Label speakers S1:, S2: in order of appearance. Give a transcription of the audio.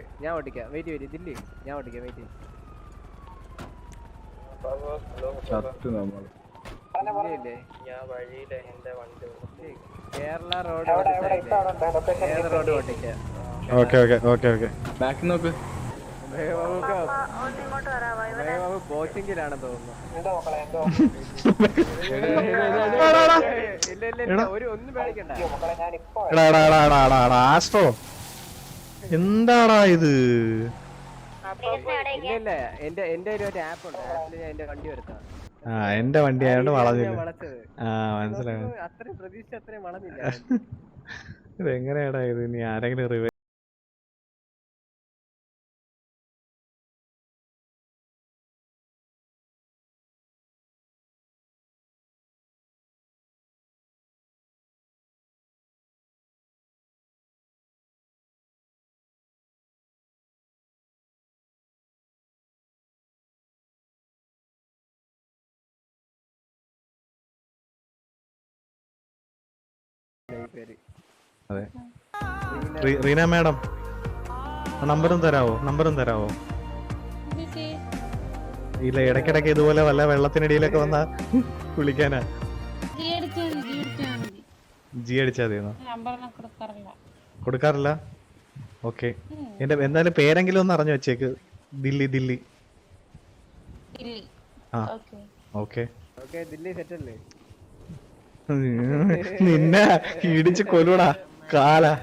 S1: Okay ഞാൻ ഓടിക്കാം. Wait wait Delhi ഞാൻ ഓടിക്കാം വെയിറ്റ്
S2: ചത്ത് നമ്മൾ
S1: ഇല്ലേ
S3: ഞാൻ വഴിയിലെ എന്റെ വണ്ടി
S1: കേരള റോഡ് ഏത് റോഡ് ഓടിക്കാം.
S4: Okay okay okay okay.
S2: ബാക്കി നോക്ക്.
S1: കോച്ചിങ്ങിലാണെന്ന് തോന്നുന്നു. ഇല്ല ഇല്ല ഇല്ല ഒരു ഒന്നും പേടിക്കണ്ട.
S4: എടാ എടാ എടാ എടാ എടാ എടാ ആസ്ട്രോ എന്താടാ ഇത്?
S1: എന്റെ വണ്ടി വരുത്താം
S4: ആ എന്റെ വണ്ടി ആയതുകൊണ്ട് വളഞ്ഞില്ല. ആ മനസ്സിലായി.
S1: ഇതെങ്ങനെയാടാ
S4: ഇത് ഇനി ആരെങ്കിലും അതെ. റീന മാഡം നമ്പറും തരാവോ? നമ്പറും തരാവോ? ഇല്ല ഇടക്കിടക്ക് ഇതുപോലെ വല്ല വെള്ളത്തിനടിയിലൊക്കെ വന്ന വിളിക്കാനാ. ജി അടിച്ചാ മതിയെന്നോ
S5: കൊടുക്കാറില്ല.
S4: കൊടുക്കാറില്ല? ഓക്കെ. എന്റെ എന്തായാലും പേരെങ്കിലും ഒന്ന് അറിഞ്ഞു വെച്ചേക്ക്. ദില്ലി ദില്ലി. ആ.
S5: Okay.
S4: Okay.
S1: Okay Delhi set അല്ലേ?
S4: നിന്നെ ഇടിച്ച് കൊല്ലൂടാ. കാല.